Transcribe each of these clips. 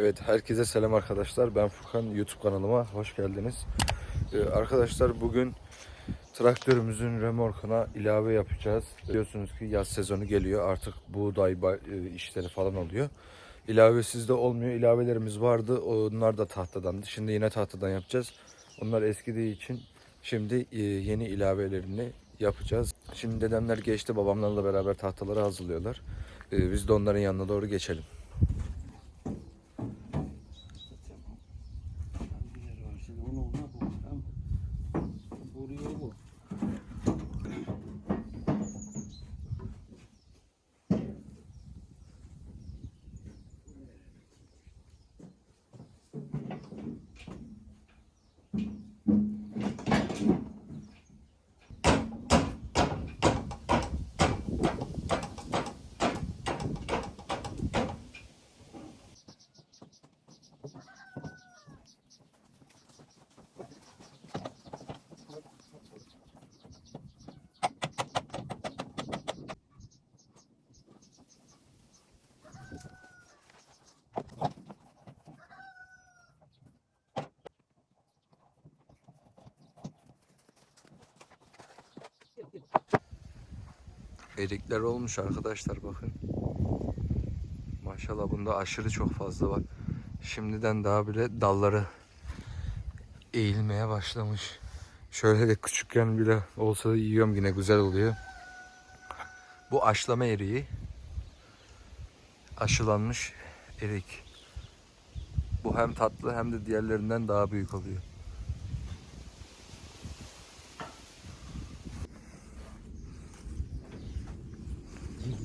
Evet, herkese selam arkadaşlar. Ben Furkan, YouTube kanalıma hoş geldiniz. Ee, arkadaşlar bugün traktörümüzün remorkuna ilave yapacağız. Biliyorsunuz ki yaz sezonu geliyor. Artık buğday e, işleri falan oluyor. İlavesiz de olmuyor. İlavelerimiz vardı. Onlar da tahtadandı. Şimdi yine tahtadan yapacağız. Onlar eskidiği için şimdi e, yeni ilavelerini yapacağız. Şimdi dedemler geçti. Babamlarla beraber tahtaları hazırlıyorlar. Ee, Biz de onların yanına doğru geçelim. Hangileri var? Şimdi onu ona bu. Tamam. Vuruyor bu. Erikler olmuş arkadaşlar bakın. Maşallah bunda aşırı çok fazla var. Şimdiden daha bile dalları eğilmeye başlamış. Şöyle de küçükken bile olsa yiyorum yine güzel oluyor. Bu aşlama eriği. Aşılanmış erik. Bu hem tatlı hem de diğerlerinden daha büyük oluyor.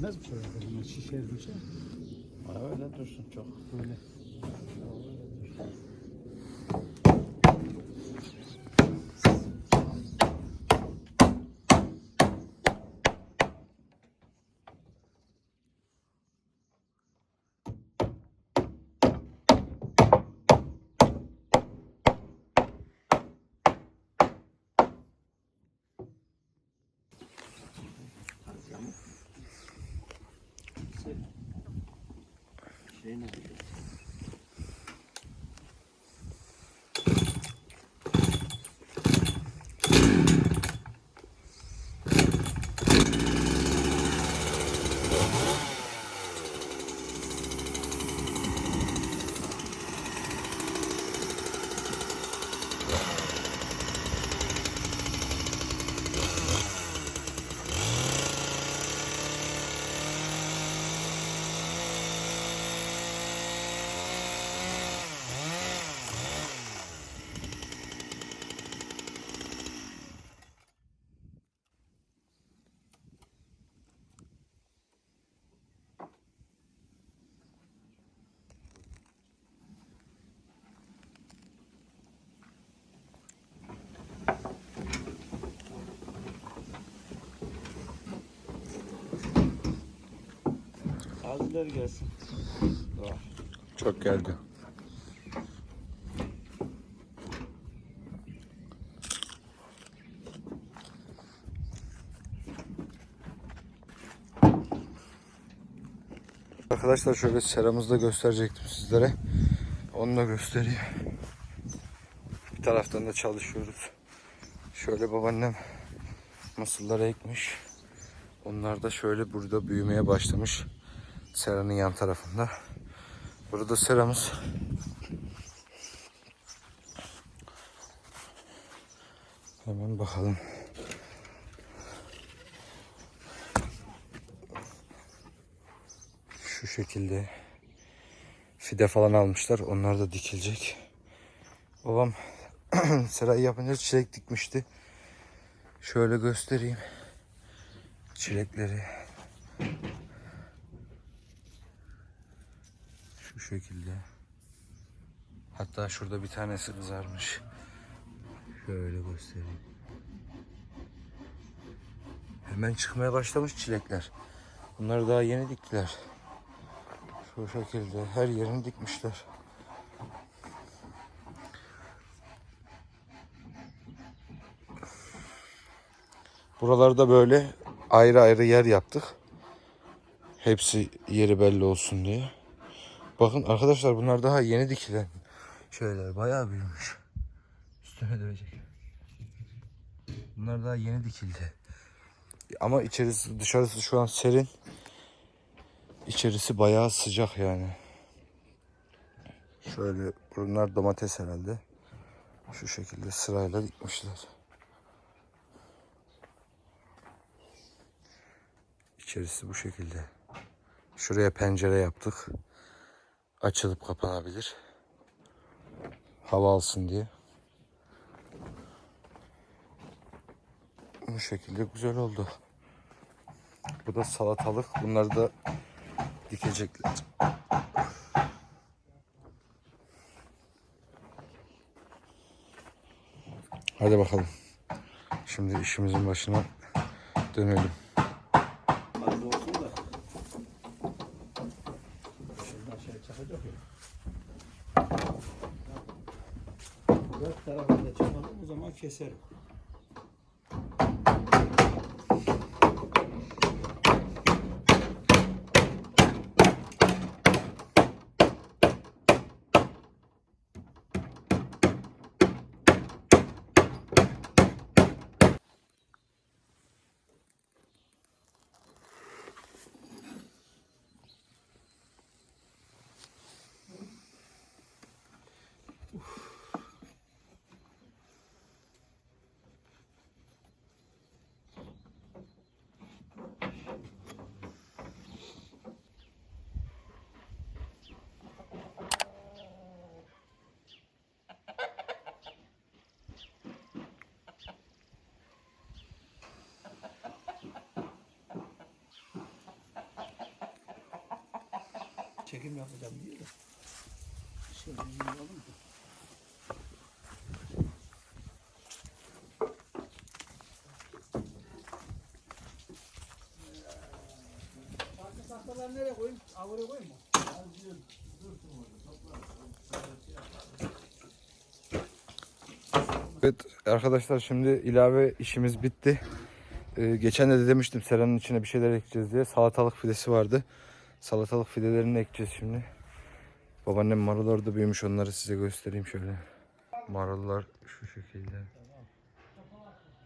Gitmez de bunlar şişer şey. Öyle dursun çok. Böyle. Şey ne? Tazeler gelsin. Çok geldi. Arkadaşlar şöyle seramızı da gösterecektim sizlere. Onu da göstereyim. Bir taraftan da çalışıyoruz. Şöyle babaannem mısırları ekmiş. Onlar da şöyle burada büyümeye başlamış. Seranın yan tarafında. Burada seramız. Hemen bakalım. Şu şekilde fide falan almışlar. Onlar da dikilecek. Babam serayı yapınca çilek dikmişti. Şöyle göstereyim. Çilekleri. Şu şekilde. Hatta şurada bir tanesi kızarmış. Şöyle göstereyim. Hemen çıkmaya başlamış çilekler. Bunları daha yeni diktiler. Şu şekilde her yerini dikmişler. Buralarda böyle ayrı ayrı yer yaptık. Hepsi yeri belli olsun diye. Bakın arkadaşlar bunlar daha yeni dikilen şeyler. Bayağı büyümüş. Üstüne dövecek. Bunlar daha yeni dikildi. Ama içerisi dışarısı şu an serin. İçerisi bayağı sıcak yani. Şöyle bunlar domates herhalde. Şu şekilde sırayla dikmişler. İçerisi bu şekilde. Şuraya pencere yaptık. Açılıp kapanabilir. Hava alsın diye. Bu şekilde güzel oldu. Bu da salatalık. Bunları da dikecekler. Hadi bakalım. Şimdi işimizin başına dönelim. Fazla olsun da. Şuradan şey çakacak ya. Dört tarafında çakalım o zaman keserim. Çekim yapacağım diye de. Şöyle? Arka tahtaları nereye koyayım? Avuraya koyayım mı? Evet arkadaşlar şimdi ilave işimiz bitti. Ee, geçen de demiştim seranın içine bir şeyler ekeceğiz diye. Salatalık fidesi vardı. Salatalık fidelerini ekeceğiz şimdi. Babaannem marul orada büyümüş onları size göstereyim şöyle. Marullar şu şekilde.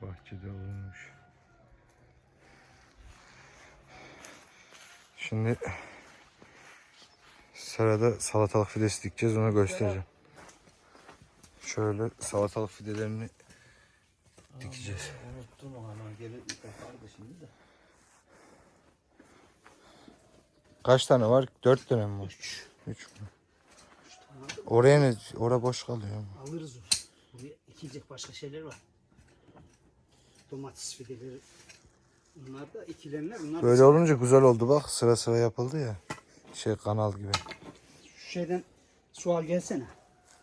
Bahçede olmuş. Şimdi serada salatalık fidesi dikeceğiz onu göstereceğim. Şöyle salatalık fidelerini dikeceğiz. Unuttum gelir yapardı şimdi de. Kaç tane var? Dört tane mi var? Üç. Üç mü? Oraya ne? Orada boş kalıyor. Alırız onu. Buraya ekilecek başka şeyler var. Domates fideleri. Bunlar da ikilenler. Bunlar Böyle olunca güzel oldu bak. Sıra sıra yapıldı ya. Şey kanal gibi. Şu şeyden sual gelsene.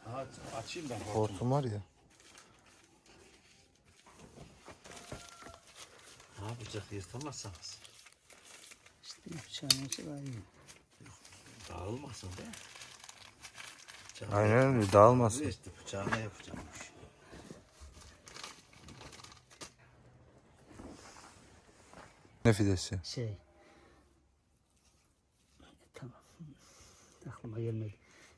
Ha, açayım ben. Hortum var ya. Ne yapacak yırtamazsanız. Olsa daha iyi. Dağılmasın da. Bıçağı- Aynen öyle dağılmasın. İşte bıçağına yapacakmış. Ne fidesi? Şey. Tamam. Aklıma gelmedi.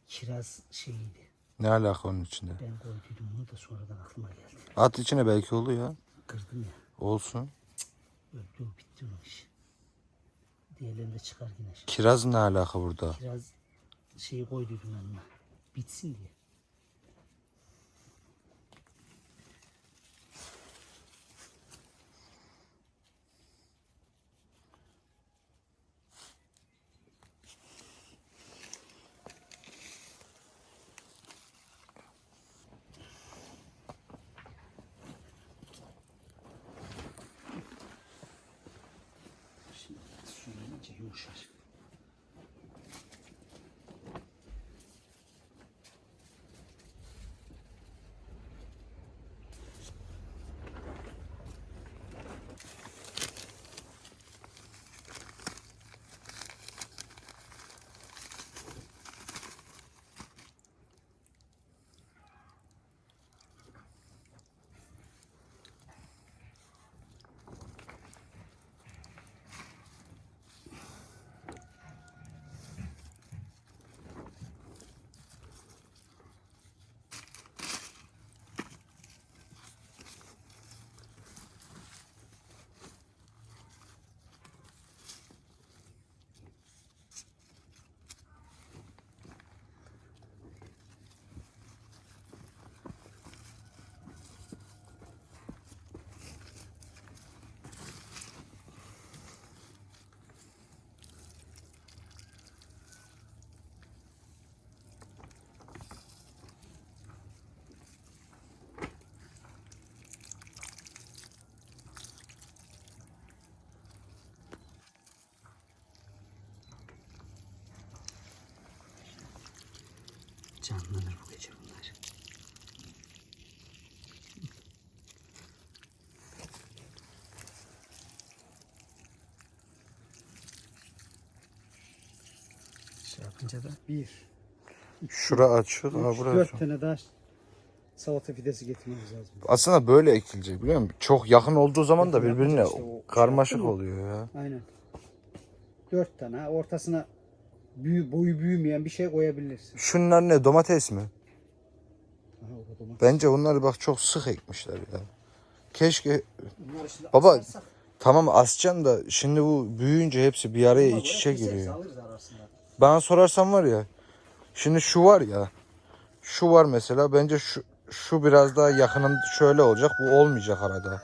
Kiraz şeyiydi. Ne alaka onun içinde? Ben koyduydum onu da sonradan aklıma geldi. At içine belki oluyor. Kırdım ya. Olsun. Öldü o bitti onun işi. Diğerlerini de çıkar yine. şimdi. Kiraz ne alaka burada? Kiraz şeyi koyduydum yanına. Bitsin diye. Shut Canlanır bu gece bunlar. Şey yapınca da bir, Şura açık. Ha, üç, burası. dört tane daha salata fidesi getirmemiz lazım. Aslında böyle ekilecek biliyor musun? Çok yakın olduğu zaman da birbirine işte o- karmaşık şey mı? oluyor ya. Aynen. Dört tane. ha, Ortasına büyü, boyu büyümeyen bir şey koyabilirsin. Şunlar ne? Domates mi? Aha, o da domates. Bence onları bak çok sık ekmişler ya. Keşke Bunları şimdi Baba, asarsak- tamam asacaksın da şimdi bu büyüyünce hepsi bir araya Ama iç böyle içe keseriz, giriyor. Alırız. Bana sorarsan var ya. Şimdi şu var ya. Şu var mesela. Bence şu şu biraz daha yakının şöyle olacak. Bu olmayacak arada.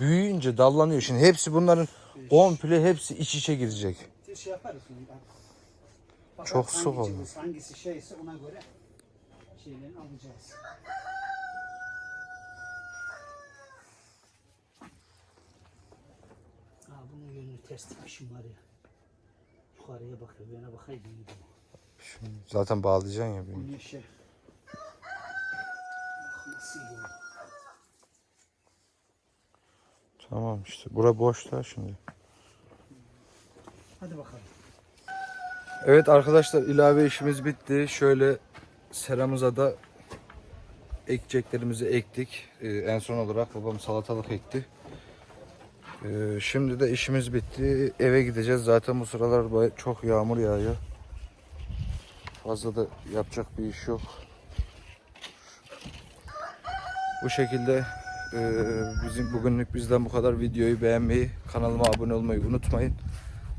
Büyüyünce dallanıyor. Şimdi hepsi bunların komple hepsi iç içe girecek. Bir şey yaparız şimdi. Bakarız Çok sık cılız, Hangisi şeyse ona göre şeylerini alacağız. Aa, bunun yönünü ters tutmuşum var ya. Yukarıya bakıyor. Yana bakaydı iyiydi. Şimdi zaten bağlayacaksın ya. bunu. Güneşe. Bak nasıl iyi. Tamam işte. Bura boş da şimdi. Hadi bakalım. Evet arkadaşlar ilave işimiz bitti. Şöyle seramıza da ekeceklerimizi ektik. Ee, en son olarak babam salatalık ekti. Ee, şimdi de işimiz bitti. Eve gideceğiz. Zaten bu sıralar çok yağmur yağıyor. Fazla da yapacak bir iş yok. Bu şekilde e, bizim bugünlük bizden bu kadar. Videoyu beğenmeyi, kanalıma abone olmayı unutmayın.